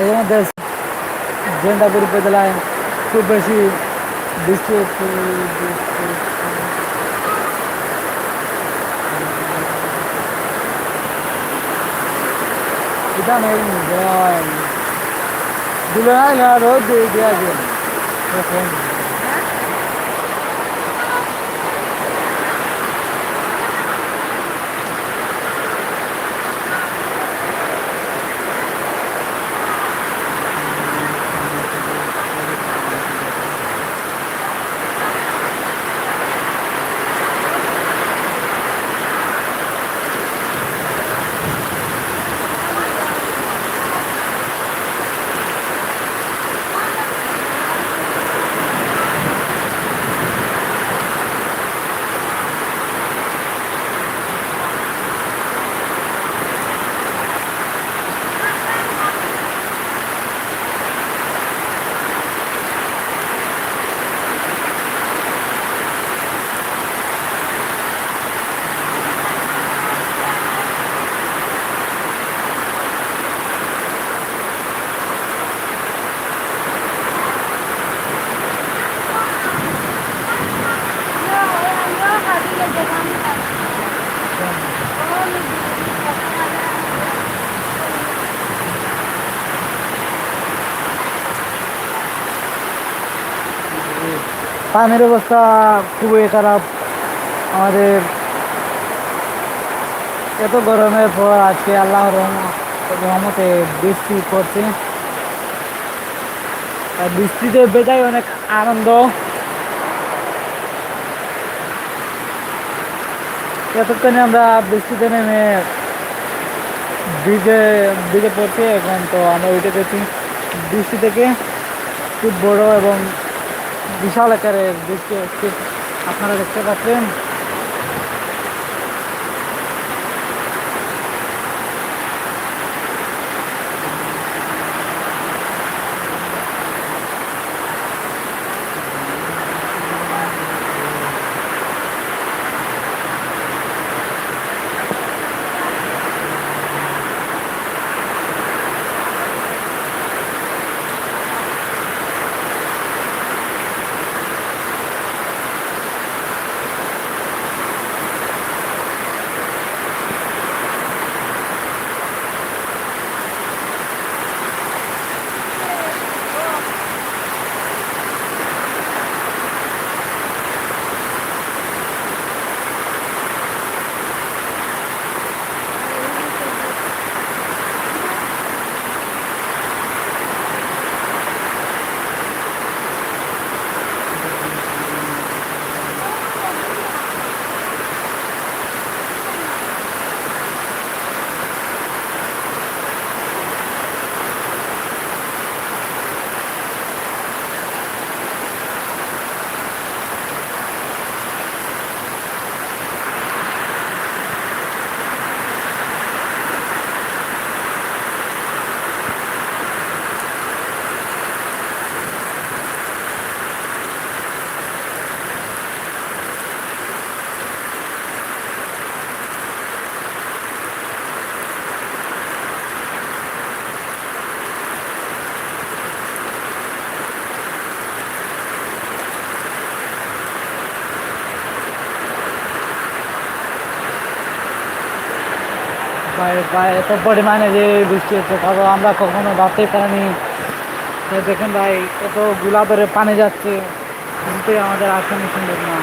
এই আমাদের জেন্দাপুর উপজেলায় খুব বেশি বৃষ্টি। এটা নেই জয়। দিল না না রোদ দিয়ে দিয়ে পানির অবস্থা খুবই খারাপ। আমাদের এত গরমের পর আজকে আল্লাহ রহমতে বৃষ্টি পড়ছে। বৃষ্টিতে বেজায় অনেক আনন্দ। এতক্ষণে আমরা বৃষ্টিতে নেমে ব্রিজে ব্রিজে পড়ছি। এখন তো আমরা উঠে গেছি বৃষ্টি থেকে। খুব বড় এবং বিশাল আকারের হচ্ছে আপনারা দেখতে পাচ্ছেন। এত পরিমাণে যে বৃষ্টি হচ্ছে তারপর আমরা কখনো ভাবতেই পারিনি। দেখেন ভাই, এতগুলা ধরে পানি যাচ্ছে, কিন্তু আমাদের আসামি সুন্দর না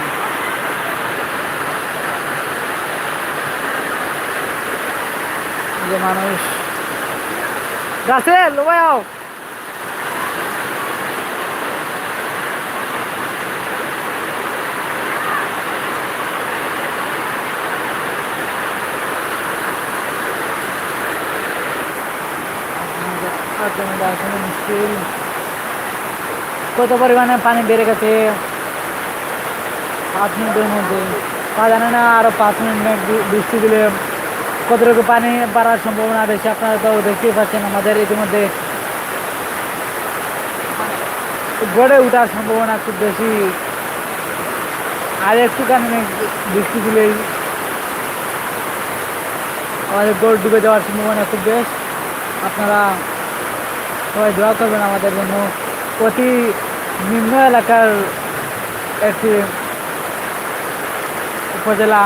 যে মানুষ। গাছে লোবাও আপনাদের আসলে মুশকিল কত পরিমাণে পানি বেড়ে গেছে। পাঁচ মিনিটের মধ্যে। তা জানে না, আরও পাঁচ মিনিট বৃষ্টি দিলে কতটুকু পানি বাড়ার সম্ভাবনা বেশি আপনারা তো দেখতেই পাচ্ছেন আমাদের ইতিমধ্যে। গড়ে ওঠার সম্ভাবনা খুব বেশি। আর একটুখানি বৃষ্টি দিলেই আমাদের গড় ডুবে যাওয়ার সম্ভাবনা খুব বেশ। আপনারা সবাই দোয়া করবেন আমাদের জন্য। অতি নিম্ন এলাকার একটি উপজেলা,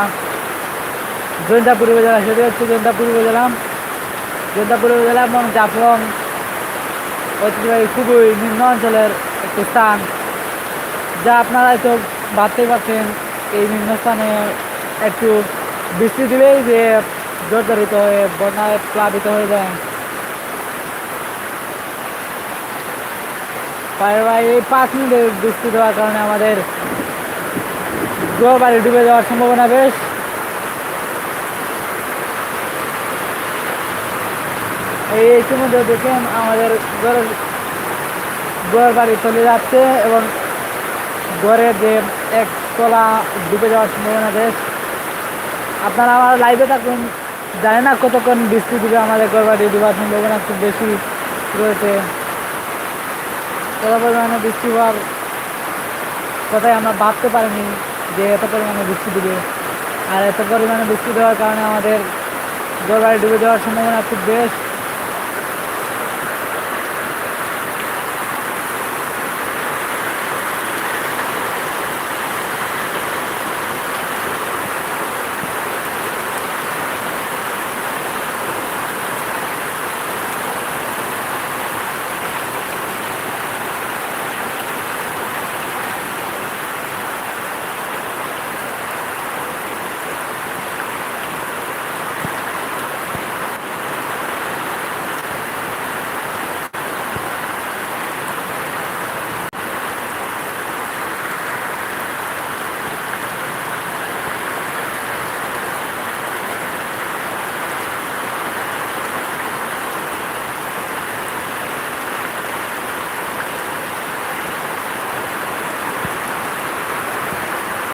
জৈন্তাপুর উপজেলা, সেটি হচ্ছে জৈন্তাপুর উপজেলা। জৈন্তাপুর উপজেলা এবং জাফলং ঐতিহ্যবাহী খুবই নিম্ন অঞ্চলের একটি স্থান। যা আপনারা হয়তো ভাবতেই পারছেন, এই নিম্ন স্থানে একটু বৃষ্টি দিলেই যে জর্জরিত হয়ে, বন্যায় প্লাবিত হয়ে যায়। প্রায় এই পাঁচ মিনিটের বৃষ্টি দেওয়ার কারণে আমাদের গৃহ বাড়ি ডুবে যাওয়ার সম্ভাবনা বেশ। এই ইতিমধ্যে দেখেন আমাদের ঘরের ঘর বাড়ি চলে যাচ্ছে এবং ঘরের যে এক তলা ডুবে যাওয়ার সম্ভাবনা বেশ। আপনারা আমার লাইভে থাকুন। জানে না কতক্ষণ বৃষ্টি দিবে আমাদের ঘর বাড়ি ডুবার সম্ভাবনা খুব বেশি রয়েছে। কত পরিমাণে বৃষ্টি হওয়ার কথাই আমরা ভাবতে পারিনি যে এত পরিমাণে বৃষ্টি দিবে। আর এত পরিমাণে বৃষ্টি দেওয়ার কারণে আমাদের জলবায়ু ডুবে যাওয়ার সম্ভাবনা খুব বেশ।